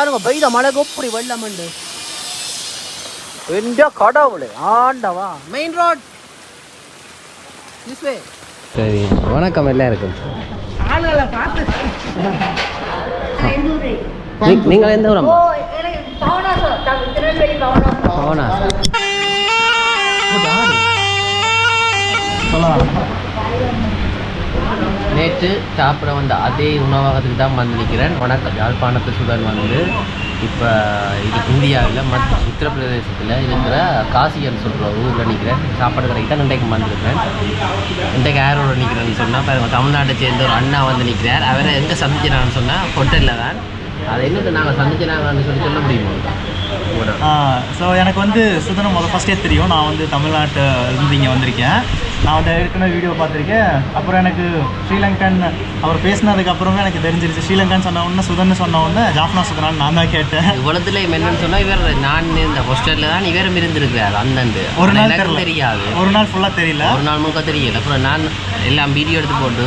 பாருங்க பெய்த மழைக்கு எப்படி வெள்ளம் உண்டு? எந்த கடவுளே ஆண்டவா? மெயின் ரோட் சரி வணக்கம் எல்லாருக்கும். நீங்கள் எந்த ஊரம் பவனா நேற்று சாப்பிட வந்த அதே உணவகத்துக்கு தான் வந்து நிற்கிறேன் வணக்கம். யாழ்ப்பாணத்து சுடர் வந்து இப்போ இது இந்தியாவில் மத் உத்தரப்பிரதேசத்தில் இருக்கிற காசியன் சொல்கிற ஊரில் நிற்கிறேன் சாப்பாடு கடைக்கு தான் இன்றைக்கு வந்திருக்கிறேன். இன்றைக்கு யாரோட நிற்கிறேன்னு சொன்னால் இப்போ தமிழ்நாட்டை சேர்ந்த ஒரு அண்ணா வந்து நிற்கிறார் அவரை எங்கே சந்திக்கிறான்னு சொன்னால் ஹோட்டலில் தான். அதை என்னது நாங்கள் சந்திக்கிறாங்கன்னு சொல்லி சொல்ல முடியுமா? ஸோ எனக்கு வந்து சுதனம் முதல் ஃபஸ்ட்டே தெரியும். நான் வந்து தமிழ்நாட்டு இருந்து இங்கே வந்திருக்கேன். நான் வந்து ஏற்கனவே வீடியோ பார்த்துருக்கேன். அப்புறம் எனக்கு ஸ்ரீலங்கன் அவர் பேசினதுக்கு அப்புறமே எனக்கு தெரிஞ்சிருச்சு. ஸ்ரீலங்கன் சொன்ன உடனே சுதன் சொன்ன உடனே ஜாஃப்னா சுதனான்னு நான் தான் கேட்டேன். இவ்வளத்துல என்னன்னு சொன்னா இவர் நான் இந்த ஹாஸ்டல்ல தான் இவரும் இருந்திருக்கிறார் அந்தண்டு ஒரு நாள். தெரியாது. ஒரு நாள் ஃபுல்லாக தெரியல. ஒரு நாள் முழுக்க தெரியல. அப்புறம் நான் எல்லாம் வீடியோ எடுத்து போட்டு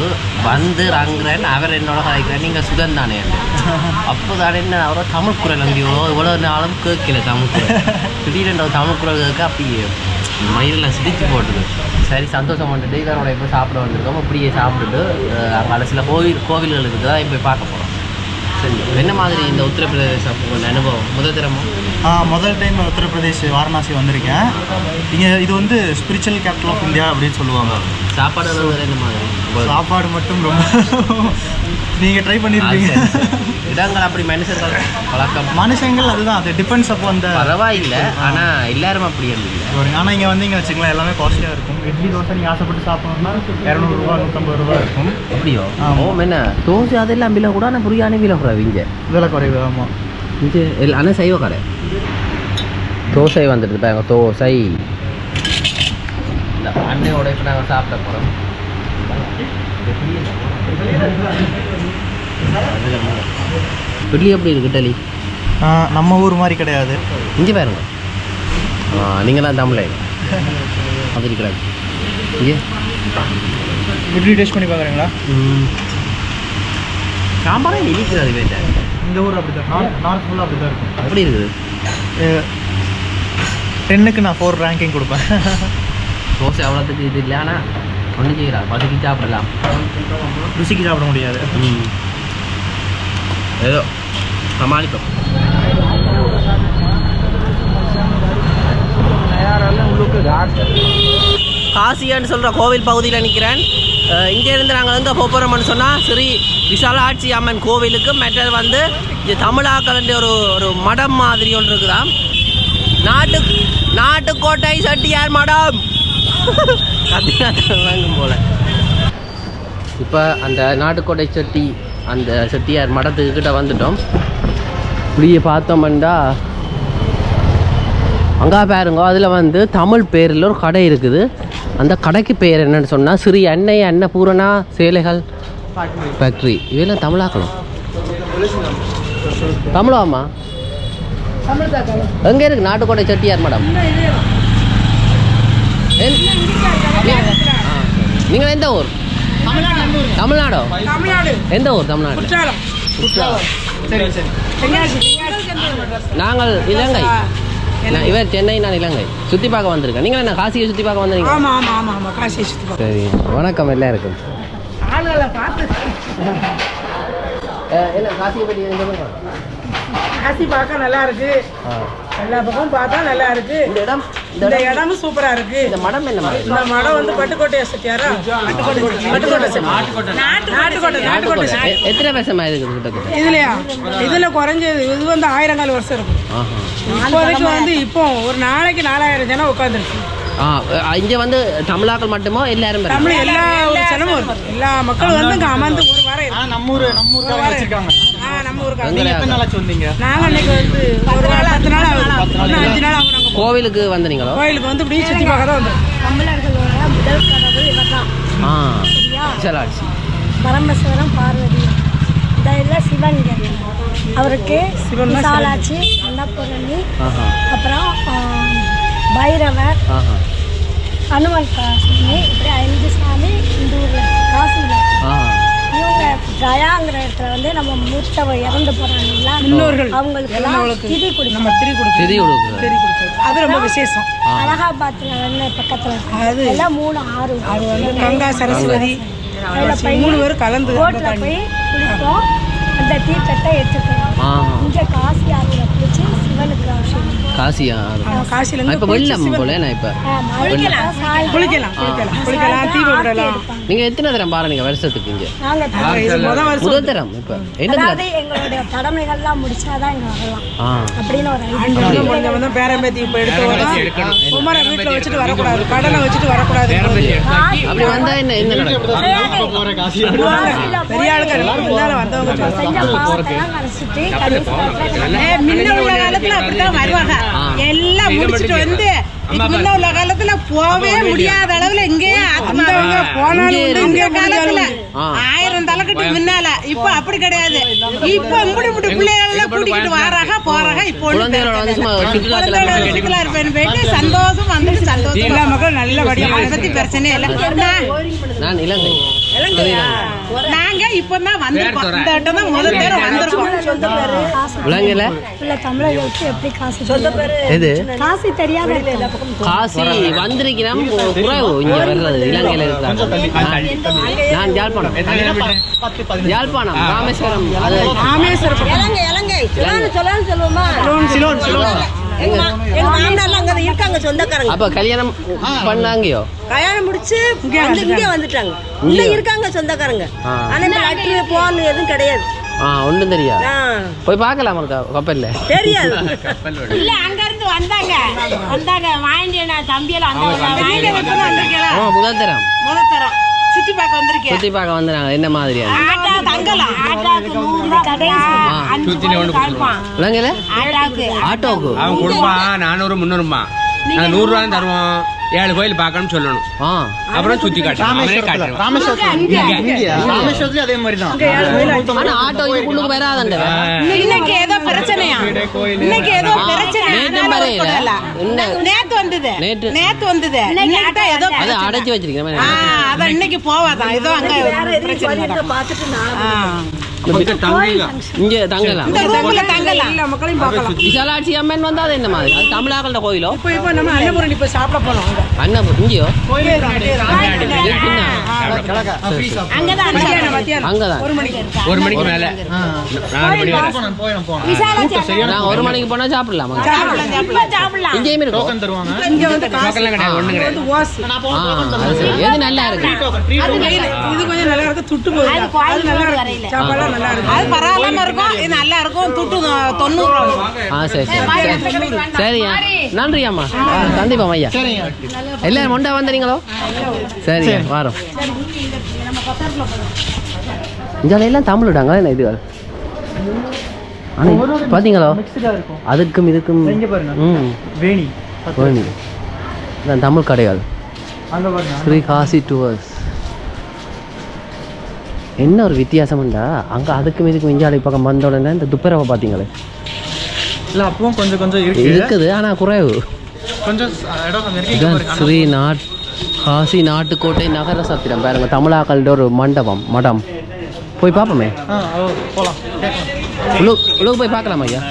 வந்து ரங்குறேன் அவர் என்னோட கதைக்கிறேன் நீங்கள் சுதன் தானே அப்போ தானே என்ன அவரோ தமிழ் குரல் அங்கேயோ இவ்வளோ நாளும் கேட்கல தமிழ் குரல். திடீரென்று தமிழ் குரல் கேட்க அப்படியே மயிலில் சிரிச்சு போட்டுது. சரி சந்தோஷம் பண்ணிட்டு இவரோட இப்போ சாப்பிட வந்திருக்கோம். அப்படியே சாப்பிட்டுட்டு அங்கே சில கோவில் கோவில்களுக்கு தான் போய் பார்க்க போகிறோம் சரி என்ன மாதிரி இந்த உத்தரப்பிரதேச உங்கள் அனுபவம்? முதல் திறமும் ஆ, முதல் டைம் உத்தரப்பிரதேஷ் வாரணாசி வந்திருக்கேன். இங்கே இது வந்து ஸ்பிரிச்சுவல் கேபிட்டல் ஆஃப் இந்தியா அப்படின்னு சொல்லுவாங்க. சாப்பாடு எல்லாம் என்ன மாதிரி சாப்பாடு மட்டும் ரொம்ப. நீங்கள் ட்ரை பண்ணியிருப்பீங்க. இடங்கள் அப்படி மனுஷர்கள் பழக்கம் மனுஷங்கள் அதுதான் அது டிபெண்ட்ஸ் அப்போ அந்த பரவாயில்லை ஆனா எல்லாரும் அப்படி இல்லை. ஆனால் இங்கே வந்தீங்க வச்சுக்கலாம் எல்லாமே காஸ்ட்லியாக இருக்கும். இட்லி தோசை நீங்கள் ஆசைப்பட்டு சாப்பிடணும்னா இரநூறுவா நூற்றம்பது ரூபா இருக்கும். அப்படியோ. ஓ என்ன? தோசை அதெல்லாம் விலை கூட ஆனால் புரியானே விலை கூட இங்கே. விலை குறைவு ஆமாம் இங்கே ஆனால் சைவ கடை. தோசை வந்துடுது பாருங்க தோசை. இந்த அன்னையோட இப்போ நாங்கள் சாப்பிட போகிறோம் இட்லி எப்படி இருக்கு இட்லி நம்ம ஊர் மாதிரி கிடையாது. இங்கே பாருங்க. நீங்கள் தான் தமிழை அது இருக்கிறாங்க. இங்கே. இட்லி டேஸ்ட் பண்ணி பார்க்குறீங்களா? சாம்பாரே இனிக்கிறது வேட்டை இந்த ஊர் அப்படி தான் நார்த் நார்த் ஃபுல்லாக அப்படி தான் இருக்கும். எப்படி இருக்குது? டென்னுக்கு நான் ஃபோர் ரேங்கிங் கொடுப்பேன். தோசை அவ்வளோத்துக்கு இது இல்லை ஆனால் ஒன்று செய்யலாம் பதுக்கி சாப்பிடலாம். ருசிக்கு சாப்பிட முடியாது. ம். ஏதோ சமாளிப்போம் காசியான்னு சொல்கிற கோவில் பகுதியில் நிற்கிறேன் இங்கேருந்து நாங்கள் எங்கே போகிறோம்னு சொன்னால் ஸ்ரீ விசாலாட்சி அம்மன் கோவிலுக்கு மற்றது வந்து இங்கே தமிழாக்கலன்ற ஒரு ஒரு மடம் மாதிரி ஒன்று இருக்குதாம். நாட்டு நாட்டுக்கோட்டை செட்டியார் மடம். வாங்கும் போல இப்போ அந்த நாட்டுக்கோட்டை செட்டி அந்த செட்டியார் மடத்துக்கு கிட்ட வந்துட்டோம். இப்படியே பார்த்தோம்னா அங்கே பாருங்க அதில் வந்து தமிழ் பேரில் ஒரு கடை இருக்குது. அந்த கடைக்கு பேர் என்னன்னு சொன்னால் ஸ்ரீ அன்னை பூரணா சேலைகள் ஃபேக்ட்ரி இதெல்லாம் தமிழாக்கணும். தமிழாமா? எங்கே இருக்குது நாட்டுக்கோட்டை செட்டியார் மேடம்? நீங்கள் எந்த ஊர்? தமிழ்நாடோ. எந்த ஊர் தமிழ்நாடு? நாங்கள் இலங்கை. இவர் சென்னை நான் இலங்கை. சுற்றி பார்க்க வந்திருக்கேன். நீங்கள் என்ன காசியை சுற்றி பார்க்க வந்தீங்க ஆமா ஆமா ஆமா ஆமா. காசியை சுத்தி பார்க்க சரி. வணக்கம் எல்லாருக்கும். ஆளுகளை பார்த்து. என்ன காசியை பற்றி காசி பார்க்க நல்லா இருக்கு. எல்லா பக்கமும் பார்த்தா நல்லா இருக்கு. இந்த இடம் இந்த இந்த இடம் இடமும் சூப்பரா இருக்கு. இந்த மடம் என்ன மடம்? இந்த மடம் வந்து பட்டுக்கோட்டையை சுத்தியாரா. நாட்டுக்கோட்டை. நாட்டுக்கோட்டை எத்தனை வருஷமா இருக்குது இதுலயா? இதுல குறைஞ்சது இது வந்து ஆயிரங்கால் வருஷம் இருக்கும் இப்போதைக்கு வந்து இப்போ ஒரு நாளைக்கு நாலாயிரம் ஜனம் உட்காந்துருக்கு இங்கே வந்து தமிழாக்கள் மட்டுமோ? எல்லாரும்? தமிழ் எல்லா ஒரு ஜனமும் எல்லா மக்களும் வந்து இங்க அமர்ந்து ஒரு வாரம் நம்ம ஊர் நம்ம ஊருக்காக வச்சிருக்காங்க. ஆ, நம்ம ஊருக்கு எங்களை நீங்கள் எத்தனை நாளாச்சு வந்தீங்க? நாங்க இன்னைக்கு வந்து ஒரு நாள் பத்து நாள் ஆகுது. இன்னும் அஞ்சு நாள் ஆகும் நாங்க கோவிலுக்கு வந்தீங்களோ? கோயிலுக்கு வந்து இப்படி சுத்தி பார்க்க தான் வந்தோம். தமிழர்களோட முதல் கடவுள் இவர்தான். ஆ சரியா? விசாலாட்சி பரமேஸ்வரன் பார்வதி. இந்த இதில் சிவன். அவருக்கு விசாலாட்சி அன்னபூரணி அப்புறம் ஆம், பைரவர் ஆஹா. ஹனுமன் சாமி இப்படி ஐந்து சாமி இந்த ஊரில் காசியில் இவங்க கயாங்கிற இடத்துல வந்து நம்ம மூத்தவ இறந்து போறாங்களா முன்னோர்கள். அவங்களுக்கு எல்லாம் திதி கொடுக்கணும். நம்ம திரி கொடுத்து திதி கொடுக்குறது திரி கொடுத்தது அது ரொம்ப விசேஷம். அலகாபாத்ல வந்து பக்கத்துல. அது எல்லாம் மூணு ஆறு அது வந்து கங்கா சரஸ்வதி மூணு பேரும் கலந்து போட்ல போய் குளிப்போம். அந்த தீர்த்தத்தை எடுத்துக்கிறோம் ஆ இங்க காசி ஆறுல குளிச்சு சிவனுக்கு அபிஷேகம். காசியா காசில இப்போ வெள்ளம் போல நான் இப்போ? குளிக்கலாம் குளிக்கலாம் தீபம் நீங்கள் எத்தனை தரம் பாருங்க வருஷத்துக்கு இங்கே? நாங்க முதல் தரம் இப்போ. என்ன எங்களுடைய கடமைகள்லாம் முடிச்சாதான் இங்க வரலாம். ஆ. அப்படின்னு ஒரு ஐடியா இன்னும் கொஞ்சம் வந்து பேரம்பேத்தி இப்போ எடுத்து வரோம். குமார வீட்டில் வச்சுட்டு வரக்கூடாது. கடனை வச்சுட்டு வரக்கூடாது. அப்படி வந்தால் என்ன என்ன நடக்கும்? பெரிய ஆளுக்கு இருந்தாலும் வந்தவங்க முன்ன உள்ள காலத்துல அப்படித்தான் வருவாங்க. எல்லாம் முடிச்சிட்டு வந்து முன்ன உள்ள காலத்துல போவே முடியாத அளவுல இங்கேயே ஆத்மாவங்க போனாலும் இந்த காலத்துல. ஆயிரம் தலைக்கட்டு முன்னால. இப்ப அப்படி கிடையாது. இப்ப முடி முடி பிள்ளைகள கூட்டிக்கிட்டு வராக போறாக இப்போ இருப்பேன்னு போயிட்டு சந்தோஷம் வந்துட்டு சந்தோஷம். எல்லா மக்களும் நல்லபடியா அதை பத்தி பிரச்சனை இல்லை. நான் இலங்கை நாங்க இப்பதான் வந்திருக்கோம். இந்த வட்டம் தான் முதல் பேர் வந்திருக்கோம். காசு விலங்குல உள்ள தமிழர்களுக்கு எப்படி காசு சொந்த பேரு எது? காசு தெரியாத இடத்துல காசி வந்திருக்கிறோம் குறைவு இங்கே வர்றது. இலங்கையில் இருக்கிறாங்க நான் யாழ்ப்பாணம். யாழ்ப்பாணம் ராமேஸ்வரம். அது ராமேஸ்வரம் இலங்கை சொல்லுவோமா? சிலோன் சிலோன். எங்க மாமனார்லாம் அங்க இருக்காங்க சொந்தக்காரங்க. அப்போ கல்யாணம் பண்ணாங்கயோ? கல்யாணம் முடிச்சு வந்து இங்கே வந்துட்டாங்க. இங்க. இருக்காங்க சொந்தக்காரங்க. ஆனா இந்த லெட்டர் போன் எதுவும் கிடையாது. ஆ ஒன்றும் தெரியா போய் பார்க்கலாம் இருக்கா கப்பலில். தெரியாது. இல்ல அங்க இருந்து வந்தாங்க. வந்தாங்க வாங்கிட்டு நான் தம்பியெல்லாம் வந்தாங்க. வாங்கிட்டு வந்திருக்கேன். ஆ முதல் தரம். முதல் தரம். சுத்தி பார்க்க வந்திருக்கேன் சுற்றி பார்க்க வந்தாங்க என்ன மாதிரியா? ஆட்டா தங்கலாம் ஆட்டாக்கு ஆட்டாக்கு ஆட்டோவுக்கு அவன் கொடுப்பான். நானூறு முந்நூறுமா நாங்கள் நூறுரூவா தான் தருவோம். ஏழு கோயில் பார்க்கணும்னு சொல்லணும். ஆ. அப்புறம் சுற்றி காட்டுறோம் ராமேஸ்வரத்துலயும் அதே மாதிரி தான். ஆட்டோ இதுக்குள்ளுக்கு வராதண்ட இன்னைக்கு ஏதோ பிரச்சனையா? இன்னைக்கு ஏதோ பிரச்சனை நேற்று அதனால வரையில விடல. என்ன? நேத்து வந்தது. நேற்று நேத்து வந்தது. இன்னைக்கு தான் ஏதோ அதை அடைச்சி வச்சிருக்கேன் ஆ, அதான் இன்னைக்கு போவாதான் ஏதோ அங்க பிரச்சனை இங்கே தங்கலாம் விசாலாட்சி அம்மன் வந்தா அது என்ன மாதிரி? அது தமிழாக்கள கோயிலோ? இப்போ இப்போ நம்ம அன்னபூரணி இப்போ சாப்பிட போனோம் இங்கேயோ? அங்கதான். ஒரு மணிக்கு மேலே. ஒரு போனா சாப்பிடலாம்? சாப்பிடலாம் சாப்பிடலாம். சாப்பிடலாம். இங்கேயும் இருக்கும் டோக்கன் தருவாங்க. இங்க வந்து காசு. டோக்கன்லாம் கிடையாது ஒன்றும் கிடையாது. வந்து ஓஸ் ஆ அது சரி. எது நல்லா இருக்கு? அது வெயில். இது கொஞ்சம் நல்லா இருக்கு. துட்டு போகுது. அது நல்லா இருக்கு. சாப்பாடுலாம் நல்லா இருக்கு அது பரவாயில்லாம இருக்கும். இது நல்லா இருக்கும். துட்டு தொண்ணூறு. ஆ சரி சரி. சரி சரியா நன்றி. அம்மா ஆ, கண்டிப்பா ஐயா. எல்லாரும் மொண்டா வந்தீங்களோ சரி. வரோம். இங்கே எல்லாம் தமிழ் விடாங்க என்ன இது? ஆனால் பார்த்தீங்களோ அதுக்கும் இதுக்கும் இங்க பாருங்க. ம். வேணி. வேணும் இதான் தமிழ் பாருங்க. ஸ்ரீ காசி டூவர்ஸ் என்ன ஒரு வித்தியாசம்டா? அங்கே அதுக்கும் இதுக்கும் இஞ்சாலை பக்கம் வந்த உடனே இந்த துப்புரவை பார்த்தீங்களே இல்ல அப்பவும் கொஞ்சம் கொஞ்சம் இருக்கு. இருக்குது ஆனால் குறைவு. கொஞ்சம் ஸ்- இடம் கொஞ்சம் இருக்கு இங்க இதான் பாருங்க. ஸ்ரீ நாட் காசி நாட்டுக்கோட்டை நகர சத்திரம். பாருங்க தமிழாக்களோட ஒரு மண்டபம் மடம். போய் பார்ப்போமே ஆ ஓ போலாம். கேட்கலாம் உள்ள உள்ள போய் பார்க்கலாம் ஐயா?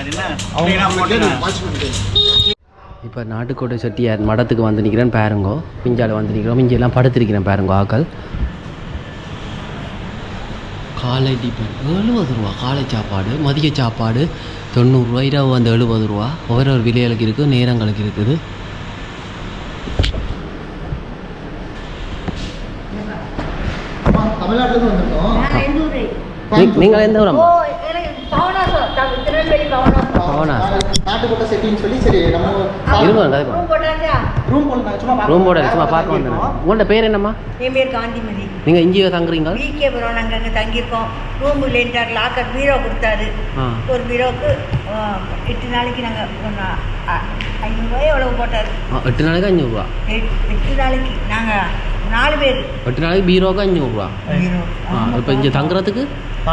இப்போ நாட்டுக்கோட்டை செட்டியார் மடத்துக்கு வந்து நிற்கிறேன் பாருங்கோ. பிஞ்சால வந்து நிற்கிறோம் இங்கே எல்லாம் படுத்திருக்கிறேன் பாருங்கோ ஆக்கள். காலை டிஃபன் எழுபது ரூபா. காலை சாப்பாடு மதிய சாப்பாடு தொண்ணூறுரூவா இரவு வந்து எழுபது ரூபா. ஒவ்வொரு ஒரு விலைகளுக்கு இருக்குது நேரங்களுக்கு இருக்குது. நீங்கள் எந்த ஊரம் பவனா நாட்டுக்கோட்டை செட்டின்னு சொல்லி சரி நம்ம இருங்க கதைப்பா ரூம் போடலாம் சும்மா ரூம் போட சும்மா பார்க்க வந்தேன். உங்கள்ட்ட பேர் என்னம்மா? என் பேர் காந்திமதி. நீங்கள் இங்கேயே தங்குறீங்க விகேபுரம் நாங்கள் அங்கே தங்கியிருக்கோம். ரூம் இல்லைன்ட்டார் லாக்கர் பீரோ கொடுத்தாரு. ஆ. ஒரு பீரோவுக்கு ஆ, எட்டு நாளைக்கு நாங்கள் ஐநூறுரூவா எவ்வளவு போட்டார்? எட்டு நாளைக்கு அஞ்சூறுரூவா எட்டு எட்டு நாளைக்கு நாங்கள் நாலு பேர். எட்டு நாளைக்கு பீரோக்கு அஞ்சூறுரூவா இப்போ இங்கே தங்குறதுக்கு?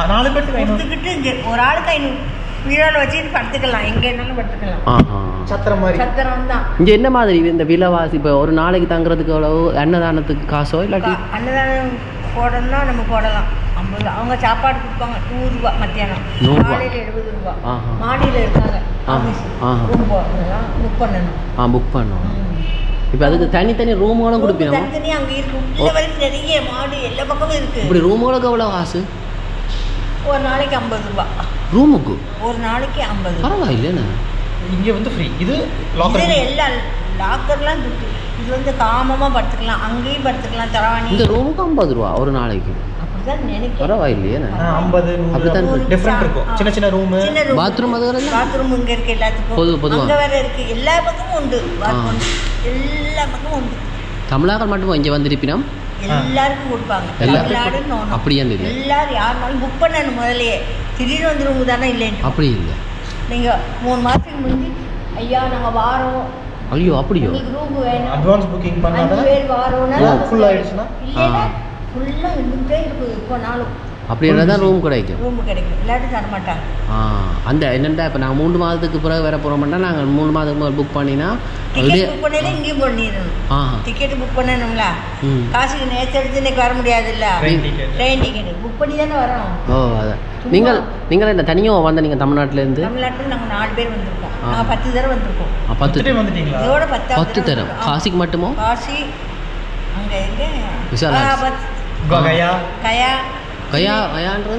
நாலு பேருக்கு ஐநூறு. ஒரு ஆளுக்கு ஐநூறு. படுத்துக்கலாம். எங்கே வேணாலும் படுத்துக்கலாம். ஆ ஆ சத்திரம் மாதிரி. சத்திரம் தான். இங்கே என்ன மாதிரி இந்த விலைவாசி? இப்போ ஒரு நாளைக்கு தங்குறதுக்கு எவ்வளவு? அன்னதானத்துக்கு காசோ இல்லாட்டி? அன்னதானம் போடணும்னா நம்ம போடலாம். ஐம்பது ரூபா. அவங்க சாப்பாடு கொடுப்பாங்க. நூறுரூவா மத்தியானம். நூறுரூவா. காலையில் எழுபது ரூபா. ஆஹா. மாடியில் இருக்காங்க. புக் பண்ணணும். ஆ புக் பண்ணோம் இப்போ அதுக்கு தனித்தனி ரூமுகளும் கொடுப்பீங்க தனித்தனி அங்கே இருக்கு உள்ள நிறைய மாடு எல்லா பக்கமும் இருக்கு. இப்படி ரூமுகளுக்கு எவ்வளோ காசு? ஒரு நாளைக்கு ஐம்பது ரூபா. ரூமுக்கு ஒரு நாளைக்கு ஐம்பது ரூபா. பரவாயில்லைண்ணே இங்கே வந்து ஃப்ரீ இது லாக்கர் எல்லாம் லாக்கர்லாம் துட்டு இது வந்து காமமாக படுத்துக்கலாம். அங்கேயும் படுத்துக்கலாம் தரவாணி இந்த ரூமுக்கு ஐம்பது ரூபா ஒரு நாளைக்கு. அப்படிதான் பரவாயில்லையேண்ணே ஐம்பது இருக்கு. டிஃப்ரெண்ட் இருக்கும். சின்ன ரூமு. பாத்ரூம் அது பாத்ரூம் இங்க இருக்கு எல்லாத்துக்கும். பொது- பொதுவா? அங்க வேற இருக்கு. எல்லா பக்கமும் உண்டு. எல்லா பக்கமும் உண்டு. தமிழர்கள் மட்டும் இங்கே வந்திருப்பினோம்? எல்லாருக்கும் கொடுப்பாங்க. தமிழ்நாடுன்னு. அப்படியே இல்லை. எல்லாரும் யாருனாலும் புக் பண்ணணும் முதல்லயே. திடீர்னு வந்து ரூம் தானே இல்லைன்னு அப்படி இல்லை. நீங்க மூணு மாசத்துக்கு முந்தி ஐயா நாங்க வாரோம். ஐயோ அப்படியோ? உங்களுக்கு ரூம் வேணும். அட்வான்ஸ் புக்கிங் பண்ணாதான் பேர் வாரோம்னா ஓ, full ஆயிடுச்சுன்னா? இல்லைன்னா. ஃபுல்லாக இருந்துகிட்டே இருக்கும் இப்போ நாளும் அப்படி இருந்தால் தான் ரூம் கிடைக்கும். ரூம் கிடைக்கும். இல்லாட்டி தர மாட்டாங்க. ஆ அந்த என்னென்னா இப்போ நாங்கள் மூணு மாதத்துக்கு பிறகு வேற போகிறோம்னா நாங்கள் மூணு மாதத்துக்கு முதல் புக் பண்ணினா டிக்கெட் புக் பண்ணல இங்கேயும் பண்ணிடணும். ஆ. டிக்கெட் புக் பண்ணணும்ல? காசுக்கு நேற்று எடுத்து இன்னைக்கு வர முடியாதுல்ல? Train ticket train ticket book பண்ணி தானே வரோம். ஓ அதான். நீங்கள் நீங்கள் என்ன தனியாக வந்த நீங்கள் தமிழ்நாட்டிலேருந்து தமிழ்நாட்டில் நாங்கள் நாலு பேர் வந்திருக்கோம். நாங்கள் பத்து தடவை வந்திருக்கோம். பத்து. டைம் வந்துட்டீங்களா? இதோட பத்து தடவை. தரம். காசிக்கு மட்டுமோ? காசி அங்கே எங்க. அலகாபாத் கயா? கயா. கயா கயான்றது?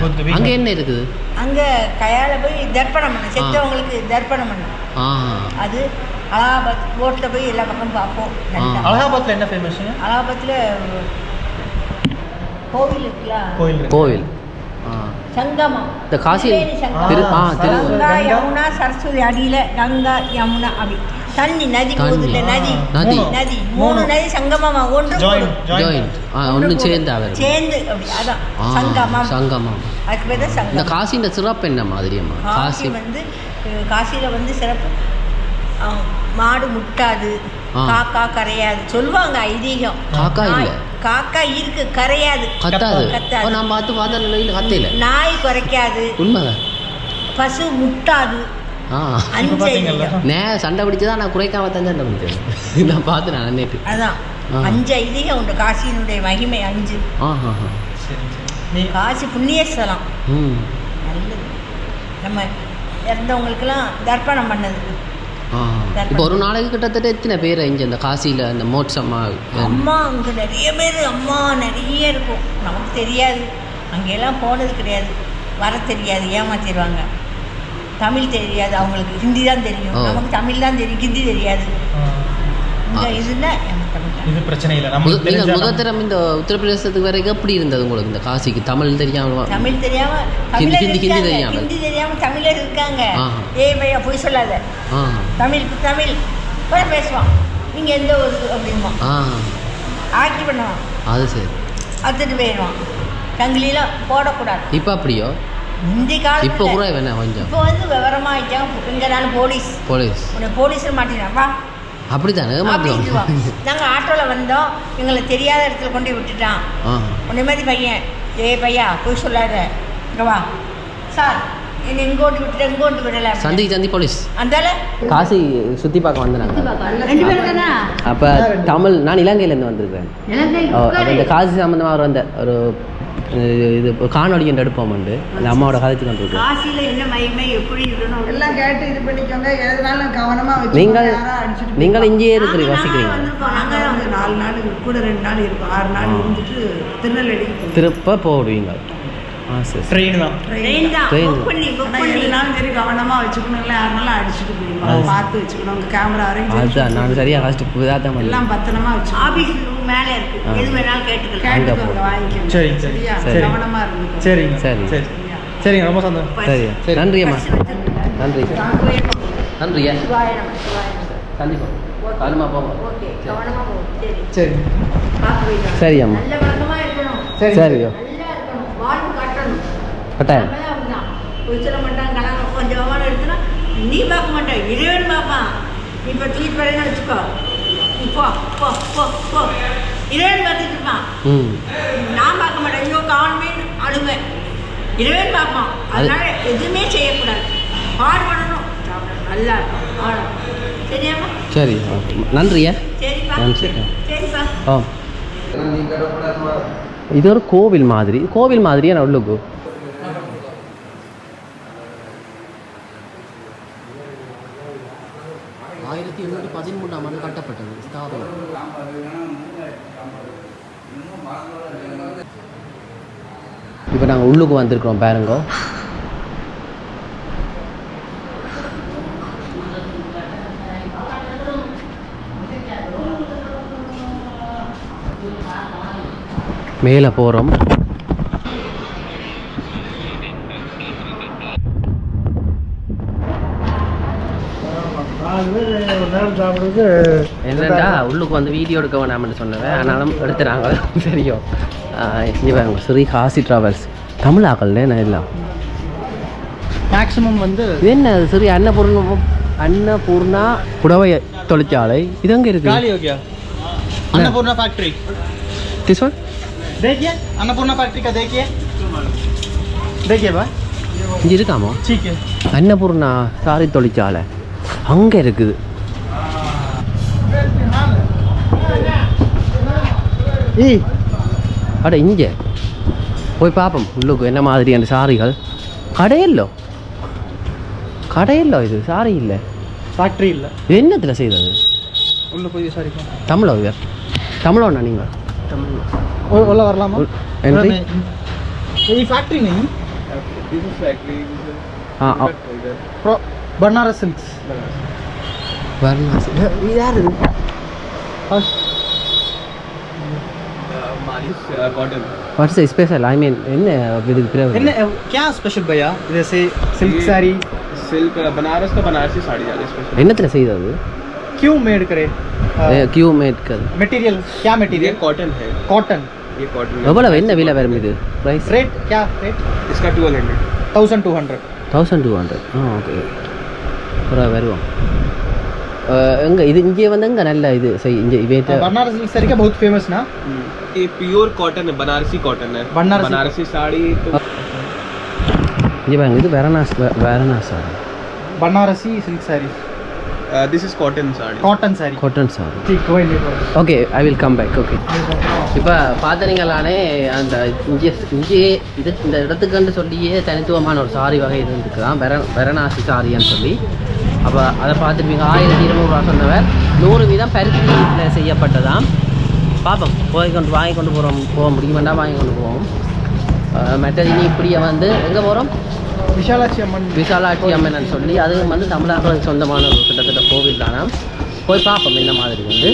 புத் வீட்டு. அங்கே என்ன இருக்குது? அங்கே கயால போய் தர்ப்பணம் பண்ண. செத்தவங்களுக்கு தர்ப்பணம் பண்ணணும் ஆ அது அலகாபாத் போட்டில் போய் எல்லா பக்கம் பார்ப்போம். அலகாபாத்தில் என்ன ஃபேமஸுங்க அலகாபாத்தில் கோவில் இருக்குல்ல. கோவில் ஆ. சங்கமம் இந்த காசி. திரு ஆ திரு கங்கா. யமுனா சரஸ்வதி அடியில கங்கா யமுனா அப்படி. தண்ணி நதி தண்ணி. போகுதுல்ல நதி. நதி. நதி. மூணு நதி சங்கமமா ஒன்று. ஜாயிண்ட் ஆ ஒன்று சேர்ந்து அவர் சேர்ந்து அப்படி அதான். சங்கமம். சங்கமம். அதுக்கு பேர் தான் இந்த சங்கமம். காசின்ற சிறப்பு என்ன மாதிரியம்மா காசி காசி. வந்து காசியில வந்து சிறப்பு. மாடு முட்டாது. காக்கா கரையாது. சொல்லுவாங்க ஐதீகம். காக்கா இல்ல. காக்கா இருக்கு கரையாது. கத்தாது. கத்தாது. நான் பார்த்து பார்த்த நிலையில் கத்தையில் நாய் குறைக்காது. உண்மைதான். பசு முட்டாது. நே சண்டை பிடிச்சதா நான் குறைக்காம தான் சண்டை பிடிச்சேன் நான் பார்த்து நான் நேற்று அதான். அஞ்சு ஐதீகம் உண்டு. காசியினுடைய மகிமை அஞ்சு. காசி புண்ணிய ஸ்தலம் ம். நல்லது. நம்ம இறந்தவங்களுக்கெல்லாம் தர்ப்பணம் பண்ணது. ஆ. இப்போ ஒரு நாளைக்கு கிட்டத்தட்ட எத்தனை பேர் இங்கே இந்த காசியில் இந்த மோட்சமா அம்மா? அங்கே நிறைய பேர். அம்மா நிறைய இருக்கும். நமக்கு தெரியாது. அங்கெல்லாம் போனது கிடையாது. வர தெரியாது. ஏமாத்திடுவாங்க. தமிழ் தெரியாது. அவங்களுக்கு ஹிந்தி தான் தெரியும். நமக்கு தமிழ் தான் தெரியும். ஹிந்தி தெரியாது. இதுன்னா தமிழ் இது பிரச்சனை இல்லை. முத- நமக்கு நீங்க தெரிஞ்சா முதல் தரம் இந்த உத்தரப்பிரதேசத்துக்கு வரைக்கும் எப்படி இருந்தது உங்களுக்கு? இந்த காசிக்கு தமிழ் தெரியாம? தமிழ் தெரியாம ஹிந்தி- ஹிந்தி-. தெரியாமல். ஹிந்தி தெரியாம தமிழர் இருக்காங்க. ஏய் பையா போய் சொல்லாத. தமிழ். கூட பேசுவான். நீங்க எந்த ஒரு அப்படிமா ஆ. ஆக்கி பண்ணுவான். அது சரி. அத்துட்டு போயிடுவான். சங்கிலிலாம் போடக்கூடாது. இப்போ அப்படியோ? முந்தி இப்போ காலத்துல கூட வேணாம் கொஞ்சம். இப்போ வந்து விவரமா ஆயிட்டாங்க இங்க நான் போலீஸ். போலீஸ். உன்னை போலீஸில் மாட்டினான் வா. அப்படித்தானே? மாட்டுவோம் நாங்கள் ஆட்டோவில் வந்தோம். எங்களை தெரியாத இடத்துல கொண்டு விட்டுட்டான். உன்னை மாதிரி பையன். ஏய் பையா போய் சொல்லாத. இங்க வா. சார் என்னை இங்கோட்டு விட்டுட்டு இங்கோட்டு விடல. சந்தி சந்தி போலீஸ். அந்தால காசி சுற்றி பார்க்க வந்தாங்க அப்போ தமிழ் நான் இலங்கையிலேருந்து வந்திருக்கேன். ஓ அப்ப இந்த காசி சம்மந்தமாக ஒரு வந்த ஒரு இது காணொலி என்று எடுப்போம் உண்டு. அந்த அம்மாவோட கதைச்சு கொண்டிருக்கேன் காசியில் என்ன மகிமை எப்படி இருக்கணும்? எல்லாம் கேட்டு இது பண்ணிக்கோங்க. எதுனாலும் கவனமா வச்சு நீங்கள் நீங்கள் இங்கேயே இருக்கிறீங்க வசிக்கிறீங்க. நாங்கள் வந்து நாலு நாள் கூட ரெண்டு நாள் இருக்கும். ஆறு நாள். இருந்துட்டு திருநெல்வேலிக்கு போவோம் திருப்ப போடுவீங்க. ட்ரெயின் தான். ட்ரெயின் தான். சரி கவனமா வச்சுக்கணும் இல்லை யாருனாலும் அடிச்சுட்டு போயிடுவோம் பார்த்து வச்சுக்கணும். உங்க கேமரா அரேஞ்ச் அதுதான் நான் சரியாக ஃபஸ்ட்டு புதாக தான் பண்ணேன் எல்லாம் பத்திரமா வச்சுக்கணும். ஆபீஸ் மேலே இருக்கு. எது வேணாலும் கேட்டுக்கலாம். கேட்டுக்கோங்க சரி, சரி. கவனமா சரிங்க. சரி. சரி. சரிங்க. ரொம்ப சந்தோஷம். சரி சரி. நன்றி நன்றியா? கண்டிப்பாக காலமாக போங்க. ஓகே. கவனமா போ சரி. சரி. பார்த்து போயிட்டு சரி அம்மா. நல்ல வழக்கமா இருக்கணும். சரி. சரியோ கட்டாயம். சொல்ல மாட்டான் கலங்க கொஞ்சம் எடுத்துனா நீ பார்க்க மாட்டேன் இறைவன் பார்ப்பான். இப்போ தூக்கிட்டு வரேன்னு வச்சுக்கோ. போ போ போ போ இறைவன் பார்த்துட்டு இருப்பான் ம். நான் பார்க்க மாட்டேன். ஐயோ காணுமேன்னு அழுவேன். இறைவன் பார்ப்பான். அதனால எதுவுமே செய்யக்கூடாது. பாடுபடணும். நல்லா இருக்கும். ஆழம். சரியாம்மா? சரி நன்றியா? சரிப்பா. சரிப்பா. இது ஒரு கோவில் மாதிரி. கோவில் மாதிரியே உள்ளுக்கு ஆயிரத்தி எண்ணூற்றி பதிமூன்றாம் ஆண்டு கட்டப்பட்டது. ஸ்தாபனம் இப்போ நாங்கள் உள்ளுக்கு வந்திருக்கிறோம் பாருங்க. மேலே போகிறோம் என்னடா உள்ளுக்கு வந்து வீடியோ எடுக்க வேணாம்னு சொன்னவன் ஆனாலும் எடுத்துறாங்க தெரியும் இவன் ஸ்ரீ காசி ட்ராவல்ஸ் தமிழ் ஆக்கல் என்ன எல்லாம் மேக்ஸிமம் வந்து இது என்ன அது சரி அன்னபூர்ணா அன்னபூர்ணா புடவை தொழிற்சாலை இது எங்கே இருக்கு गाली हो गया अन्नपूर्णा फैक्ट्री திஸ் ஒன் देखिए अन्नपूर्णा फैक्ट्री का देखिए देखिए भाई இங்கே இருக்காமோ ठीक है அன்னபூர்ணா சாரி தொழிற்சாலை அங்கே இருக்குது ஏய். அட இங்கே. போய் பார்ப்போம் உள்ளுக்கு என்ன மாதிரியான சாரிகள்? கடையில்லோ கடையில்லோ இது? சாரி இல்லை. ஃபேக்ட்ரி இல்லை. இது என்னத்தில் செய்தது? உள்ளே போய் விசாரிப்போம். தமிழோ இது? தமிழோண்ணா நீங்கள் தமிழ். உள்ள வரலாமா? என்ட்ரி ஃபேக்ட்ரி நீங்கள் பனாரஸ் பனாரஸ் யார் இது? வாட்ஸ் ஸ்பெஷல் ஐ மீன் என்ன இதுக்கு பிறகு என்ன क्या स्पेशल भैया जैसे सिल्क साड़ी सिल्क बनारस का बनारसी साड़ी ज़्यादा स्पेशल என்னத்தில் செய்தது क्यों मेड करे கியூ மேட்கது मटेरियल क्या ये मटेरियल कॉटन है कॉटन ये कॉटन எவ்வளவு என்ன விலை வரும் இது ப்ரைஸ் रेट क्या रेट इसका twelve hundred thousand two hundred thousand two hundred ஆ ஓகே அப்புறம் வருவோம் எங்கே இது இங்கே வந்து எங்கே நல்ல இது செய் இங்கே இவேட்ட बनारस सिल्क साड़ी का बहुत फेमस ना ये प्योर कॉटन है बनारसी कॉटन है बनारसी- बनारसी साड़ी तो இங்கே பாருங்க இது Varanasi Varanasi sari Banarasi silk sari this is cotton sari cotton sari cotton sari ठीक कोई नहीं कोई okay I will come back okay இப்போ பார்த்தீங்களானே அந்த இங்கே இங்கே இது இந்த இடத்துக்குன்னு சொல்லியே தனித்துவமான ஒரு சாரி வகை இருந்துருக்குதான் வெர வெரணாசி சாரின்னு சொல்லி அப்போ அதை பார்த்துருப்பீங்க. ஆயிரத்தி இருநூறு ரூபா சொன்னவர். நூறு வீதம் பரிசீலிப்பில் செய்யப்பட்டதாம். பார்ப்போம் போய் கொண்டு வாங்கி கொண்டு போகிறோம் போக முடியும்? வேண்டாம் வாங்கி கொண்டு போவோம். மெட்டல் இப்படியே வந்து எங்கே போகிறோம் விஷாலாட்சி அம்மன். விஷாலாட்சி அம்மன் சொல்லி அதுவும் வந்து தமிழர்களுக்கு சொந்தமான ஒரு கிட்டத்தட்ட கோவில் தானே போய் பார்ப்போம் இந்த மாதிரி வந்து.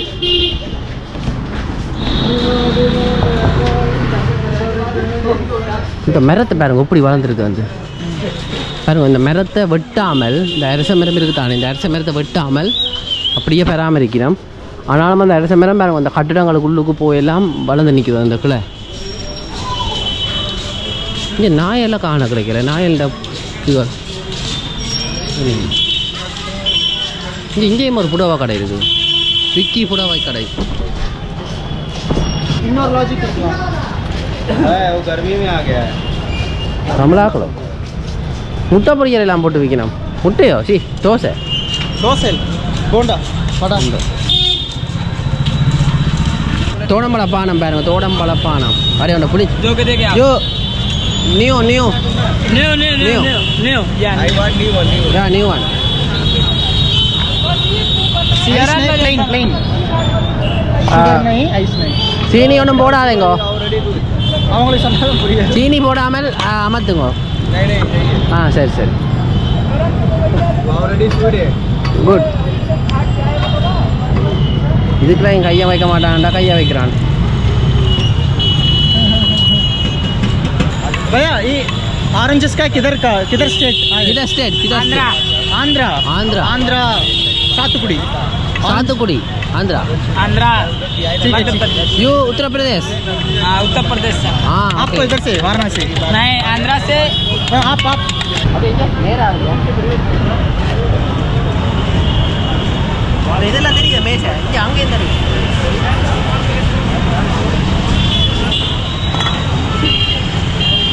இந்த மரத்தை பாருங்க எப்படி வளர்ந்துருக்கு வந்து. பாருங்க இந்த மரத்தை வெட்டாமல் இந்த அரச மரம் இருக்குதானே இந்த அரச மரத்தை வெட்டாமல் அப்படியே பராமரிக்கணும் ஆனாலும் அந்த அரச மரம் பாருங்க அந்த கட்டிடங்களுக்குள்ளுக்கு போயெல்லாம் வளர்ந்து நிற்குது அந்த கிளை இங்கே நாயெல்லாம் காண கிடைக்கல நாயல்ட இதுகள் இங்கே இங்கேயும் ஒரு புடவை கடை இருக்குது விக்கி புடவை கடை இன்னொரு லாஜிக் இருக்கலாம் है वो गर्मी में आ गया है தமிழாக்களோ முட்டை பொரியல் எல்லாம் போட்டு விற்கணும் முட்டையோ? சி தோசை. தோசை போண்டா. படா தோடம்பழ பானம் பாருங்க தோடம்பழ பானம். அரே ஒன்று புளி. யோ நியூ நியூ. நியூ நியூ நியூ new. Yeah new one yeah new one சீனி ஒன்றும் போடாதேங்கோ. சீனி போடாமல் அமர்த்துங்க. नहीं नहीं चाहिए ஆ சரி சரி ऑलरेडी स्वीट है குட் இதுக்கெல்லாம் என் கையை வைக்க மாட்டான்டா கையை வைக்கிறான் भैया ये ऑरेंजेस का किधर का किधर स्टेट கிதர் ஸ்டேட் கிதர் आंध्रा आंध्रा ஆந்திரா आंध्रा सातुकुड़ी சாத்துக்குடி ஆந்திரா आंध्रा ठीक है, मध्य ठीक है। प्रदेश யூ உத்தரப்பிரதேஷ் हाँ उत्तर प्रदेश से ஆ आपको इधर से वाराणसी नहीं आंध्रा से हाँ, आप आप இதெல்லாம் தெரியுது மேசை இங்கே அங்கேயும் தெரியும்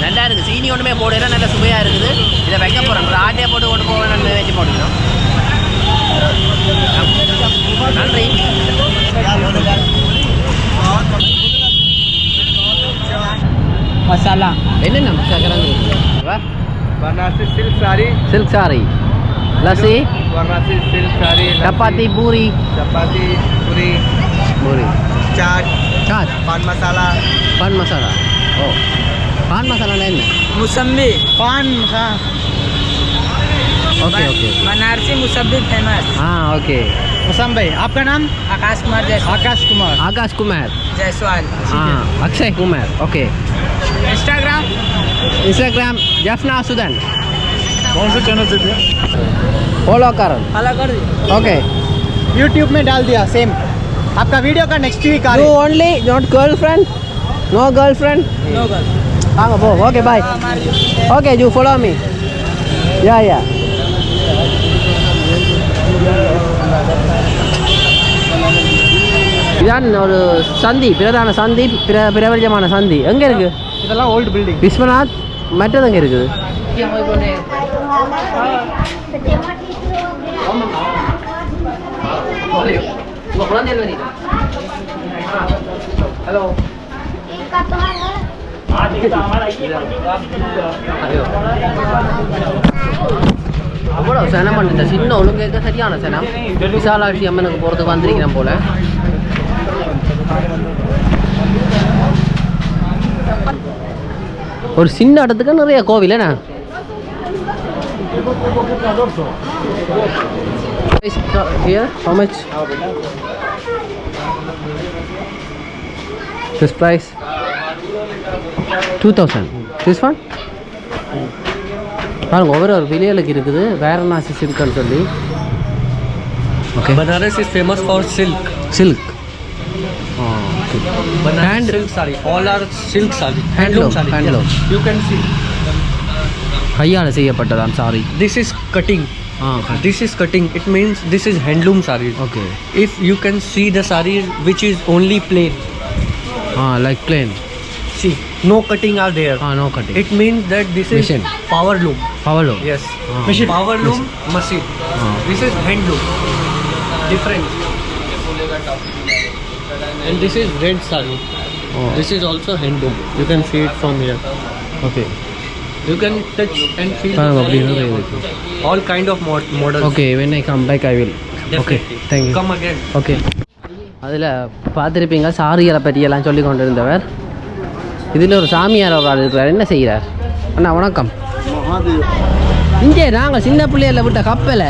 நல்லா இருக்குது சீனி ஒன்றுமே போடல நல்ல சுவையாக இருக்குது இதை வைக்க போகிறோம் ஒரு ஆட்டையை போட்டு கொண்டு போவேன் வச்சு போட்டுக்கணும் நன்றி मसाला என்னென்ன சக்கரங்க வா Banarasi silk sari silk sari lassi Banarasi silk sari chapati puri chapati puri puri chaat chat पान मसाला பான் மசாலா ஓ பான் மசாலா என்ன मुसम्बी पान हाँ ओके ओके बनारसी मुसब्बी फ़ेमस हाँ ओके मुसम भाई आपका नाम? आकाश कुमार जायसवाल. आकाश कुमार. आकाश कुमार. जयसवाल. हाँ Akshay Kumar. Okay Instagram Instagram Jaffna Sudan कौन सा चैनल से फॉलो कर. फॉलो कर ओके यूट्यूब में डाल दिया सेम आपका वीडियो का नेक्स्ट वीक आ रहा है. Only not girlfriend no girlfriend no girlfriend हाँ okay bye okay you follow me yeah yeah இதான் ஒரு சந்தி பிரதான சந்தி பிர பிரபஞ்சமான சந்தி. எங்கே இருக்கு? இதெல்லாம் ஓல்டு பில்டிங் விஸ்வநாத் மற்றது எங்கே இருக்குது? ஹலோ அவ்வளோ சனம் இந்த சின்ன ஒழுங்கேக்க சரியான சனம். விசாலாட்சி அம்மனுக்கு போகிறதுக்கு வந்திருக்கிறேன் போல. ஒரு சின்ன இடத்துக்கு நிறைய கோவில் என்ன Here, how much? This price? 2000. This one? பாருங்க ஒவ்வொரு ஒரு விலையிலுக்கு இருக்குது வேரநாசி சில்க்னு சொல்லி okay Banaras is famous for silk. Silk Banaras Hand- silk saree. All are silk saree. Handloom, saree. handloom. Yeah. You can see. கையால் செய்யப்பட்டதாம் sari This is cutting. Ah This is cutting. It means this is handloom saree. Okay If you can see the saree which is only plain, ah like plain see, no cutting are there. Ah no cutting It means that this is Machine. power loom. Power loom Yes. Ah. Machine. Power loom, machine. Ah. This is handloom. Different. And this is red saree. Oh. This is also handloom. You can see it from here. Okay You can touch and feel the saree. நிறைய இருக்கு all kind of mod- models. Okay when I come back I will okay Definitely. Thank you Come again. Okay அதில் பார்த்துருப்பீங்க சாரிகளை பற்றியெல்லாம் சொல்லி கொண்டு இருந்தவர் இதில் ஒரு சாமியார் ஒரு ஆள் இருக்கிறார் என்ன செய்கிறார் அண்ணா வணக்கம் இங்கே நாங்கள் சின்ன பிள்ளையில விட்ட கப்பலை.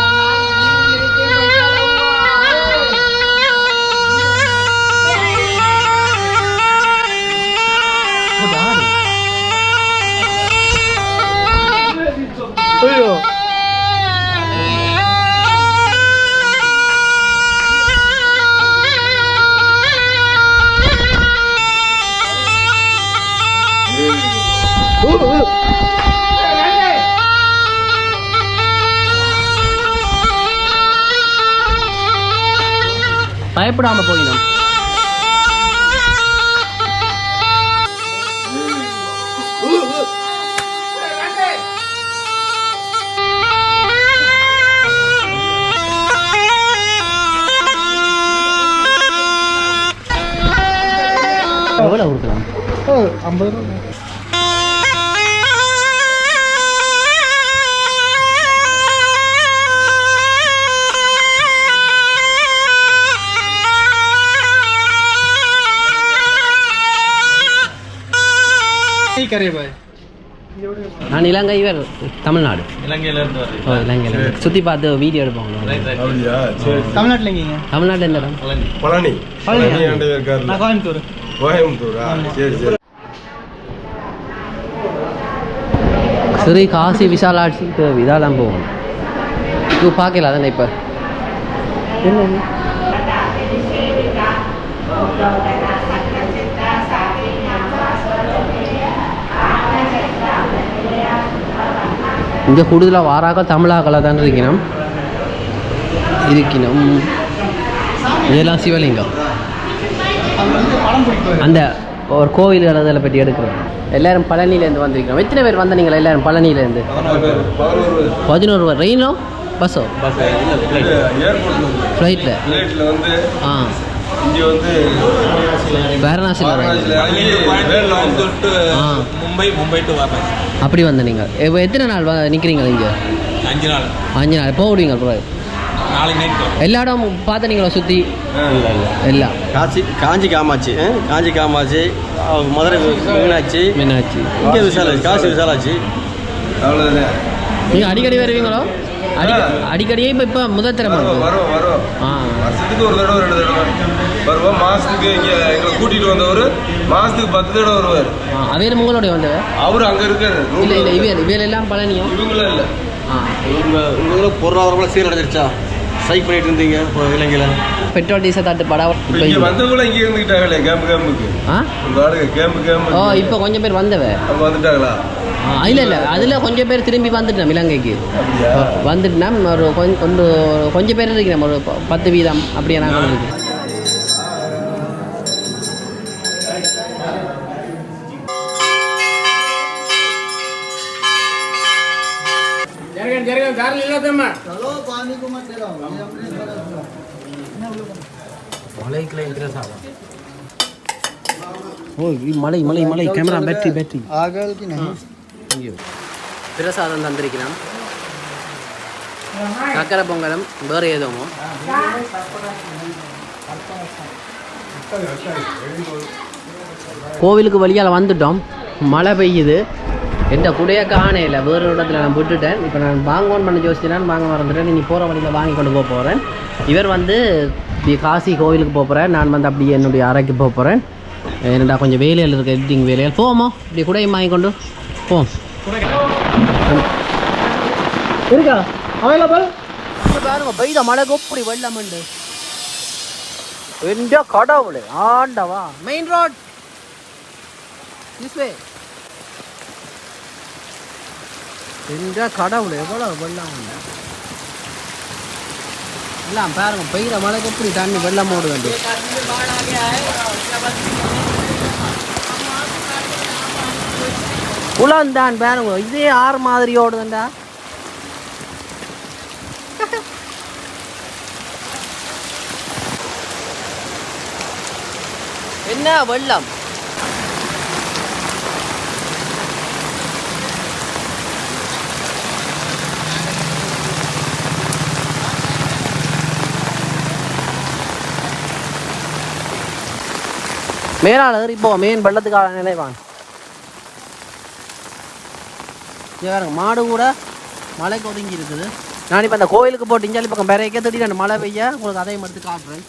பயப்படாம போயிடும். எவ்வளோ கொடுக்கலாம்? ஐம்பது ரூபா. சி கரேபாய் நான் இலங்கை இவர் தமிழ்நாடு. இலங்கையில இருந்து வரேன் இலங்கையில. சுத்தி பார்த்து வீடியோ எடுப்பாங்க தமிழ்நாட்டுல எங்கீங்க தமிழ்நாட்டுல எந்த இடம் பழனி. பழனி. நான் கோயம்புத்தூர். கோயம்புத்தூரா? சரி சரி. ஸ்ரீ காசி விசாலாட்சிக்கு இதெல்லாம் போகணும். இது பார்க்கல அதானே இப்போ? என்ன? இங்கே கூடுதலாக வாராக தமிழாக்களை தான் இருக்கணும் இருக்கணும் இதெல்லாம் சிவலிங்கம். அந்த ஒரு கோவில் அதில் பற்றி எடுக்கிறோம். எல்லாரும் பழனியிலேருந்து வந்திருக்கிறோம். எத்தனை பேர் வந்த நீங்கள் எல்லாரும் பழனியிலேருந்து? பதினோரு பேர். ரெயினோ பஸ்ஸோ? ஃப்ளைட்டில் ஆ. வாரணாசியில் ஆ. மும்பை மும்பை டு வாரணாசி அப்படி வந்து நீங்கள் இப்போ எத்தனை நாள் வ நிற்கிறீங்க இங்கே? அஞ்சு நாள். அஞ்சு நாள். போக விடுவீங்க அப்புறம் நாளைக்கு நைட் எல்லா இடமும் பார்த்துனீங்களா சுற்றி எல்லாம் காஞ்சி காஞ்சி காமாட்சி ஆ? காஞ்சி காமாட்சி மதுரை மீனாட்சி. மீனாட்சி. இங்கே விசாலாட்சி காசி விசாலாட்சி. அவ்வளோதான் நீங்கள் அடிக்கடி வருவீங்களோ? அடி அடிக்கடியே இப்போ இப்போ முதல் திறமை வரும் வரும் வரும். ஆ. வருஷத்துக்கு ஒரு தடவை ரெண்டு தடவை. வருவோம். மாதத்துக்கு இங்கே எங்களை கூட்டிகிட்டு வந்தவர் மாதத்துக்கு பத்து தடவை வருவார். அவையில் உங்களுடைய வந்தவ அவர் அங்கே இருக்காரு. இல்லை இல்லை இவியல் இவியல் எல்லாம் பழனியும் இவங்களும் இல்லை. ஆ. உங்கள் உங்களுக்கு பொருளாதாரம் சீரடைஞ்சிருச்சா ஸ்ட்ரைக் பண்ணிட்டு இருந்தீங்க இப்போ இலங்கையில் பெட்ரோல் டீசல் இப்போ இப்போ இங்கே வந்தவங்களும் இங்கே இருந்துக்கிட்டாங்களே கேம்பு கேம்புக்கு? ஆ? கேம்பு கேம்பு ஓ இப்போ கொஞ்சம் பேர் வந்தவ? அவங்க வந்துட்டாங்களா? இல்லை இல்லை அதில் கொஞ்சம் பேர் திரும்பி வந்துட்டோம் இலங்கைக்கு. வந்துட்டோம் ஒரு கொஞ்சம் கொஞ்சம் பேர் இருக்கிறோம் ஒரு பத்து வீதம் அப்படியே நாங்கள் மலை மலை மலை கேமரா பேட்டரி பேட்டரி ஐயோ பிரசாதம் தந்திருக்கிறான். சக்கரை பொங்கலும் வேறு ஏதோமோ. கோவிலுக்கு வழியால் வந்துட்டோம். மழை பெய்யுது. எந்த குடைய காணையில் வேறு இடத்துல நான் விட்டுட்டேன். இப்போ நான் வாங்கோன்னு பண்ண யோசிச்சுதான் வாங்க மறந்துட்டேன் நீ போகிற வழியில் வாங்கி கொண்டு போக போகிறேன் இவர் வந்து காசி கோவிலுக்கு போக போகிறேன் நான் வந்து அப்படியே என்னுடைய அறைக்கு போக போகிறேன் என்னடா கொஞ்சம் வேலையில் இருக்க எடிட்டிங் வேலையில் போவோமோ? இப்படி குடையும் வாங்கி கொண்டு போவோம். இருக்கா? அவைலபிள் பாருங்க பெய்த மழை கொப்படி வெள்ளமண்டு எந்த கடவுளே ஆண்டவா. மெயின் ரோட் திஸ் வே எந்த கடவுள் எவ்வளோ வெள்ளம் உண்டு எல்லாம் பாருங்க பெய்கிற மழைக்கு எப்படி தண்ணி வெள்ளம் ஓடு வேண்டும் குளம் தான் பாருங்க இதே ஆறு மாதிரி ஓடுதுண்டா. என்ன வெள்ளம்? மேலாள ஏறி போ. மெயின் வெள்ளத்துக்கான நினைவான் பாருங்க மாடு கூட மலைக்கு ஒதுங்கி இருக்குது. நான் இப்போ அந்த கோயிலுக்கு போட்டு இஞ்சாலி பக்கம் பெறையக்கே திடீர்னு மழை பெய்ய உங்களுக்கு அதையும் எடுத்து காட்டுறேன்.